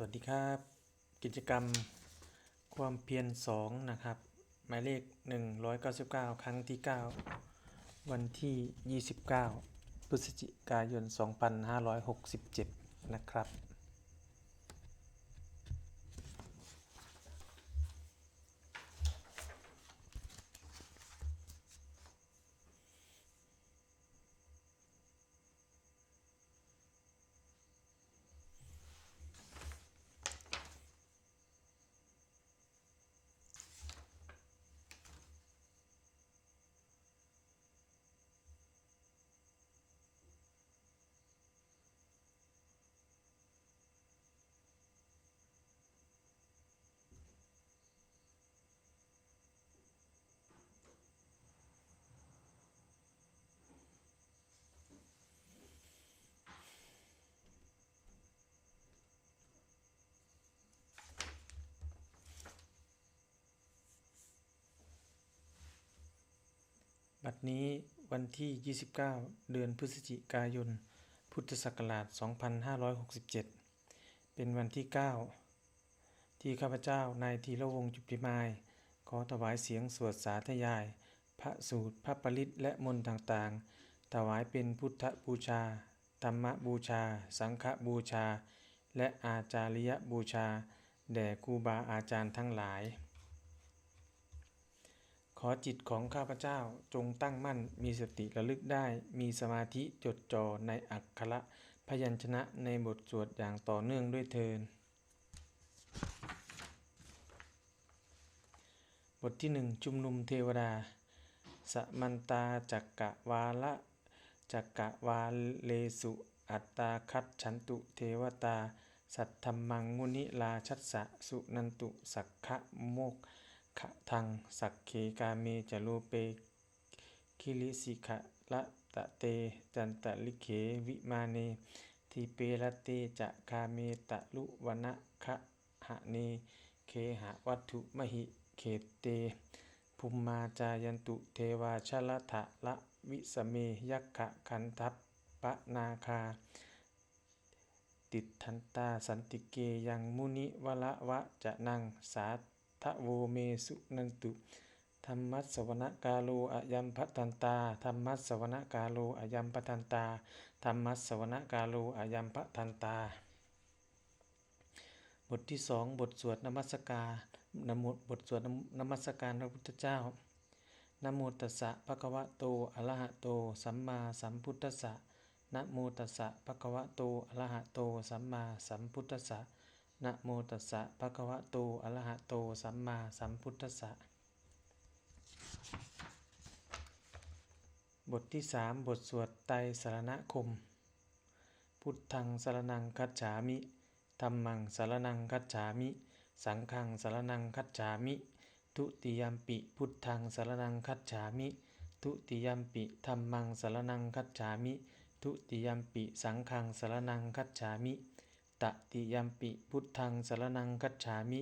สวัสดีครับ กิจกรรมความเพียร2นะครับ หมายเลข 199 ครั้งที่ 9 วันที่ 29 พฤศจิกายน 2567 นะครับ นี้วันที่ 29 เดือนพฤศจิกายน พุทธศักราช 2567 เป็นวันที่ 9 ที่ข้าพเจ้านายธีรวงศ์จุติมาย ขอถวายเสียงสวดสาธยาย พระสูตร พระปริตและมนต์ต่างๆ ถวายเป็นพุทธบูชา ธรรมบูชา สังฆบูชา และอาจาริยบูชา แด่ครูบาอาจารย์ทั้งหลาย ขอจิตของข้าพเจ้าจงตั้งมั่นมีสติระลึกได้ มีสมาธิจดจ่อในอักขระพยัญชนะในบทสวดอย่างต่อเนื่องด้วยเทิน บทที่หนึ่งชุมนุมเทวดา สมันตาจักกะวาละจักกะวาเลสุ อัตตาคัตฉันตุเทวตา สัทธมมังมุนิลาชัสสะสุนันตุสักขะโมก ขะทังสักเขกาเมจโลเปคิริสิขะละตะเตจันตะลิเขวิมาเนทีเปรเตจะคาเมตะลุวนะคะหะเนเคหะวัตถุมหิเขตเตภุมมาจายันตุเทวาชลทะละวิสเมยักขะคันทัปปะนาคา ติดทันตาสันติเกยังมุนิวละวะจะนังสา ทะโวเมสุนันตุธรรมัสสวนกาโลอายัมพัทันตาธรรมัสสวนกาโลอายัมพัทันตาธรรมัสสวนกาโลอายัมพัทันตา บทที่สองบทสวดนมัสการนโมบทสวดนมัสการพระพุทธเจ้านโมตัสสะภะคะวะโตอะระหะโต สัมมาสัมพุทธัสสะนโมตัสสะภะคะวะโตอะระหะโต สัมมาสัมพุทธัสสะ นะโมตัสสะภะคะวะโต อะระหะโต สัมมาสัมพุทธัสสะ บทที่สามบทสวดไตรสรณคม พุทธังสารนังคัจฉามิธรรมังสารนังคัจฉามิ สังฆังสารนังคัจฉามิ ทุติยมปิ พุทธังสารนังคัจฉามิ ทุติยมปิธรรมังสารนังคัจฉามิ ทุติยมปิ สังฆังสารนังคัจฉามิ ตติยมปิพุทธังสรนังคัจฉามิ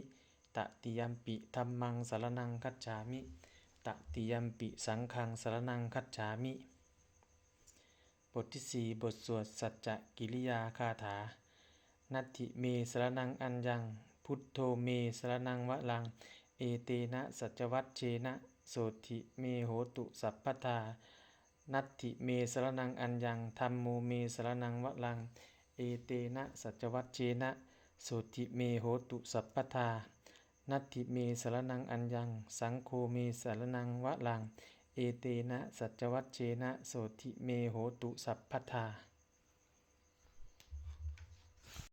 ตติยมปิธรรมังสรนังคัจฉามิ ตติยมปิสังฆังสรนังคัจฉามิ บทที่สี่บทสวดสัจจกิริยาคาถา นัตถิเมสรนังอัญญัง พุทโธเมสรนังวะลัง เอเตนะสัจวัตเชนะ โสติเมโหตุสัพพทานัตถิเมสรนังอัญญังธรรมโมเมสรนังวะลัง เอเตนะสัจวัตเชนะโสติเมโหตุสัพพทา นัตถิเมสารนังอัญญัง สังโฆเมสารนังวะลัง เอเตนะสัจวัตเชนะโสติเมโหตุสัพพทา